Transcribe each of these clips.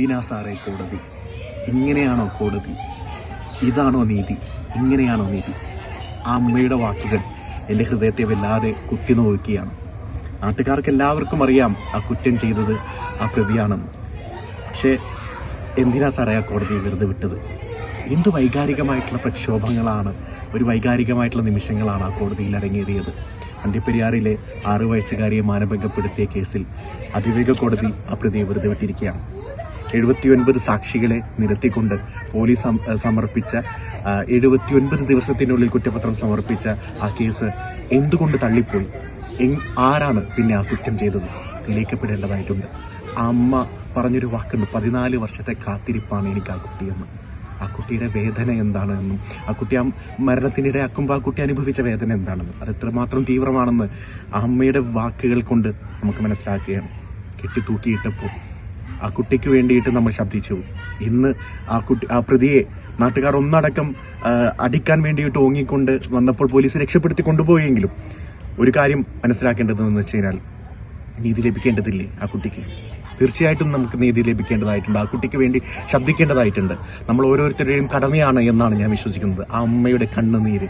എന്തിനാ സാറേ കോടതി. ഇങ്ങനെയാണോ കോടതി? ഇതാണോ നീതി? ഇങ്ങനെയാണോ നീതി? ആ അമ്മയുടെ വാക്കുകൾ എന്റെ ഹൃദയത്തെ വല്ലാതെ കുത്തി നോക്കുകയാണ്. നാട്ടുകാർക്ക് എല്ലാവർക്കും അറിയാം ആ കുറ്റം ചെയ്തത് ആ പ്രതിയാണെന്ന്. പക്ഷേ എന്തിനാ സാറേ ആ കോടതിയെ വെറുതെ വിട്ടത്? എന്ത് വൈകാരികമായിട്ടുള്ള പ്രക്ഷോഭങ്ങളാണ് ഒരു വൈകാരികമായിട്ടുള്ള നിമിഷങ്ങളാണ് ആ കോടതിയിൽ അരങ്ങേറിയത്. വണ്ടിപ്പെരിയാറിലെ ആറു വയസ്സുകാരിയെ മാനഭംഗപ്പെടുത്തിയ കേസിൽ അതിവേഗ കോടതി ആ പ്രതിയെ വെറുതെ വിട്ടിരിക്കുകയാണ്. എഴുപത്തിയൊൻപത് സാക്ഷികളെ നിരത്തിക്കൊണ്ട് പോലീസ് സമർപ്പിച്ച എഴുപത്തിയൊൻപത് ദിവസത്തിനുള്ളിൽ കുറ്റപത്രം സമർപ്പിച്ച ആ കേസ് എന്തുകൊണ്ട് തള്ളിപ്പോയി? ആരാണ് പിന്നെ ആ കുറ്റം ചെയ്തത്? തെളിയിക്കപ്പെടേണ്ടതായിട്ടുണ്ട് അമ്മ പറഞ്ഞൊരു വാക്കുണ്ട് പതിനാല് വർഷത്തെ കാത്തിരിപ്പാണ് എനിക്ക് ആ കുട്ടിയെന്ന് ആ കുട്ടിയുടെ വേദന എന്താണെന്നും ആ കുട്ടി ആ മരണത്തിനിടെ ആക്കുമ്പോൾ ആ കുട്ടി അനുഭവിച്ച വേദന എന്താണെന്നും അത് എത്രമാത്രം തീവ്രമാണെന്ന് ആ അമ്മയുടെ വാക്കുകൾ കൊണ്ട് നമുക്ക് മനസ്സിലാക്കുകയാണ്. കെട്ടിത്തൂക്കിയിട്ടപ്പോൾ ആ കുട്ടിക്ക് വേണ്ടിയിട്ട് നമ്മൾ ശബ്ദിച്ചു. ഇന്ന് ആ കുട്ടി ആ പ്രതിയെ നാട്ടുകാർ ഒന്നടക്കം അടിക്കാൻ വേണ്ടിയിട്ട് ഓങ്ങിക്കൊണ്ട് വന്നപ്പോൾ പോലീസ് രക്ഷപ്പെടുത്തി കൊണ്ടുപോയെങ്കിലും ഒരു കാര്യം മനസ്സിലാക്കേണ്ടതെന്ന് വെച്ച് കഴിഞ്ഞാൽ നീതി ലഭിക്കേണ്ടതില്ലേ ആ കുട്ടിക്ക്? തീർച്ചയായിട്ടും നമുക്ക് നീതി ലഭിക്കേണ്ടതായിട്ടുണ്ട്. ആ കുട്ടിക്ക് വേണ്ടി ശബ്ദിക്കേണ്ടതായിട്ടുണ്ട്. നമ്മൾ ഓരോരുത്തരുടെയും കടമയാണ് എന്നാണ് ഞാൻ വിശ്വസിക്കുന്നത്. ആ അമ്മയുടെ കണ്ണുനീര്.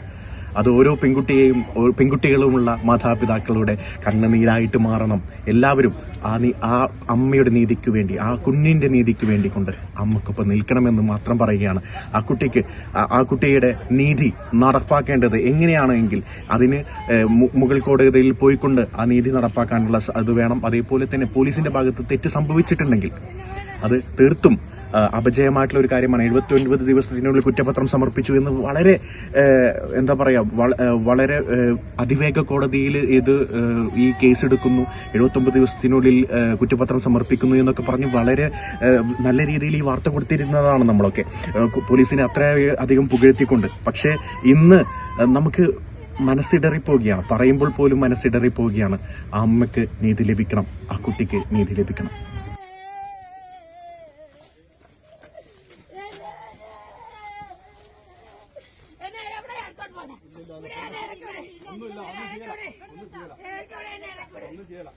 അത് ഓരോ പെൺകുട്ടിയെയും പെൺകുട്ടികളുമുള്ള മാതാപിതാക്കളുടെ കണ്ണുനീരായിട്ട് മാറണം. എല്ലാവരും ആ നീ ആ അമ്മയുടെ നീതിക്ക് വേണ്ടി ആ കുഞ്ഞിന്റെ നീതിക്ക് വേണ്ടി കൊണ്ട് അമ്മക്കൊപ്പം നിൽക്കണമെന്ന് മാത്രം പറയുകയാണ്. ആ കുട്ടിക്ക് ആ- കുട്ടിയുടെ നീതി നടപ്പാക്കേണ്ടത് എങ്ങനെയാണെങ്കിൽ അതിന് മുകൾ കോടതിയിൽ പോയിക്കൊണ്ട് ആ നീതി നടപ്പാക്കാനുള്ള അത് വേണം. അതേപോലെ തന്നെ പോലീസിന്റെ ഭാഗത്ത് തെറ്റ് സംഭവിച്ചിട്ടുണ്ടെങ്കിൽ അത് തീർത്തും അപജയമായിട്ടുള്ള ഒരു കാര്യമാണ്. എഴുപത്തി ഒൻപത് ദിവസത്തിനുള്ളിൽ കുറ്റപത്രം സമർപ്പിച്ചു എന്ന് വളരെ എന്താ പറയുക വളരെ അതിവേഗ കോടതിയിൽ ഇത് ഈ കേസ് എടുക്കുന്നു എഴുപത്തൊമ്പത് ദിവസത്തിനുള്ളിൽ കുറ്റപത്രം സമർപ്പിക്കുന്നു എന്നൊക്കെ പറഞ്ഞ് വളരെ നല്ല രീതിയിൽ ഈ വാർത്ത കൊടുത്തിരുന്നതാണ് നമ്മളൊക്കെ. പോലീസിനെ അത്ര അധികം പുകഴ്ത്തിക്കൊണ്ട്. പക്ഷേ ഇന്ന് നമുക്ക് മനസ്സിടറിപ്പോവുകയാണ്. പറയുമ്പോൾ പോലും മനസ്സിടറിപ്പോവുകയാണ്. ആ അമ്മയ്ക്ക് നീതി ലഭിക്കണം. ആ കുട്ടിക്ക് നീതി ലഭിക്കണം. പോന്നെ? ചെയ്യല എന്നെ ചെയ്യല ഒന്നും എന്നെ